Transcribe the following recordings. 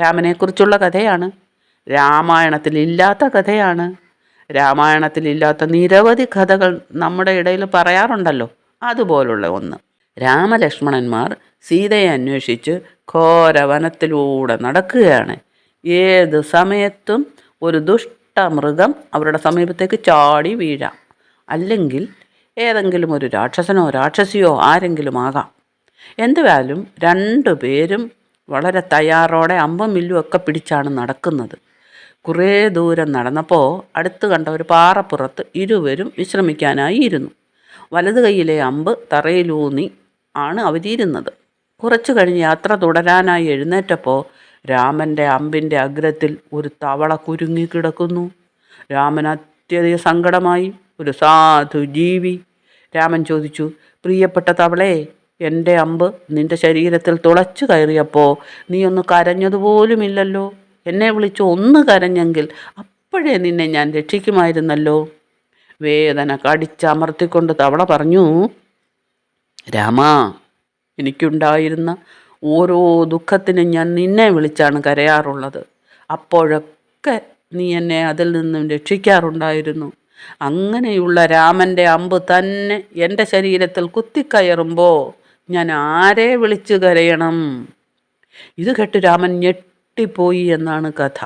രാമനെക്കുറിച്ചുള്ള കഥയാണ്. രാമായണത്തിൽ ഇല്ലാത്ത കഥയാണ്. രാമായണത്തിൽ ഇല്ലാത്ത നിരവധി കഥകൾ നമ്മുടെ ഇടയിൽ പറയാറുണ്ടല്ലോ. അതുപോലുള്ള ഒന്ന്. രാമലക്ഷ്മണന്മാർ സീതയെ അന്വേഷിച്ച് ഘോര വനത്തിലൂടെ നടക്കുകയാണ്. ഏത് സമയത്തും ഒരു ദുഷ്ടമൃഗം അവരുടെ സമീപത്തേക്ക് ചാടി വീഴാം. അല്ലെങ്കിൽ ഏതെങ്കിലും ഒരു രാക്ഷസനോ രാക്ഷസിയോ ആരെങ്കിലും ആകാം. എന്തായാലും രണ്ടു പേരും വളരെ തയ്യാറോടെ അമ്പും വില്ലും ഒക്കെ പിടിച്ചാണ് നടക്കുന്നത്. കുറേ ദൂരം നടന്നപ്പോൾ അടുത്ത് കണ്ട ഒരു പാറപ്പുറത്ത് ഇരുവരും വിശ്രമിക്കാനായി ഇരുന്നു വലത് കൈയിലെ അമ്പ് തറയിലൂന്നി ആണ് അവരിയിരുന്നത് കുറച്ചു കഴിഞ്ഞ് യാത്ര തുടരാനായി എഴുന്നേറ്റപ്പോൾ രാമന്റെ അമ്പിന്റെ അഗ്രത്തിൽ ഒരു തവള കുരുങ്ങിക്കിടക്കുന്നു രാമൻ അത്യധിക സങ്കടമായി ഒരു സാധു ജീവി. രാമൻ ചോദിച്ചു പ്രിയപ്പെട്ട തവളേ എന്റെ അമ്പ് നിന്റെ ശരീരത്തിൽ തുളച്ചു കയറിയപ്പോൾ നീ ഒന്ന് കരഞ്ഞതുപോലുമില്ലല്ലോ. എന്നെ വിളിച്ച് ഒന്ന് കരഞ്ഞെങ്കിൽ അപ്പോഴേ നിന്നെ ഞാൻ രക്ഷിക്കുമായിരുന്നല്ലോ. വേദന കടിച്ചമർത്തിക്കൊണ്ട് തവള പറഞ്ഞു രാമാ എനിക്കുണ്ടായിരുന്ന ഓരോ ദുഃഖത്തിനും ഞാൻ നിന്നെ വിളിച്ചാണ് കരയാറുള്ളത്. അപ്പോഴൊക്കെ നീ എന്നെ അതിൽ നിന്നും രക്ഷിക്കാറുണ്ടായിരുന്നു. അങ്ങനെയുള്ള രാമന്റെ അമ്പ് തന്നെ എന്റെ ശരീരത്തിൽ കുത്തിക്കയറുമ്പോൾ ഞാൻ ആരെ വിളിച്ചു കരയണം? ഇത് കേട്ട് രാമൻ ഞെട്ടിപ്പോയി എന്നാണ് കഥ.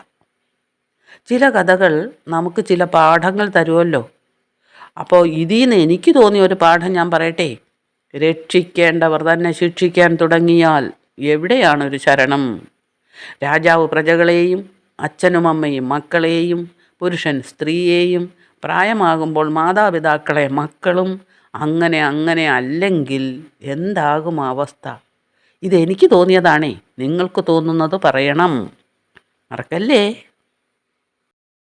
ചില കഥകൾ നമുക്ക് ചില പാഠങ്ങൾ തരുമല്ലോ. അപ്പോൾ ഇതിൽ നിന്ന് എനിക്ക് തോന്നിയ ഒരു പാഠം ഞാൻ പറയട്ടെ. രക്ഷിക്കേണ്ടവർ തന്നെ ശിക്ഷിക്കാൻ തുടങ്ങിയാൽ എവിടെയാണ് ഒരു ശരണം? രാജാവ് പ്രജകളെയും അച്ഛനും അമ്മയും മക്കളെയും പുരുഷൻ സ്ത്രീയെയും പ്രായമാകുമ്പോൾ മാതാപിതാക്കളെ മക്കളും അങ്ങനെ അങ്ങനെ അല്ലെങ്കിൽ എന്താകും അവസ്ഥ? ഇതെനിക്ക് തോന്നിയതാണേ. നിങ്ങൾക്ക് തോന്നുന്നത് പറയണം. മറക്കല്ലേ?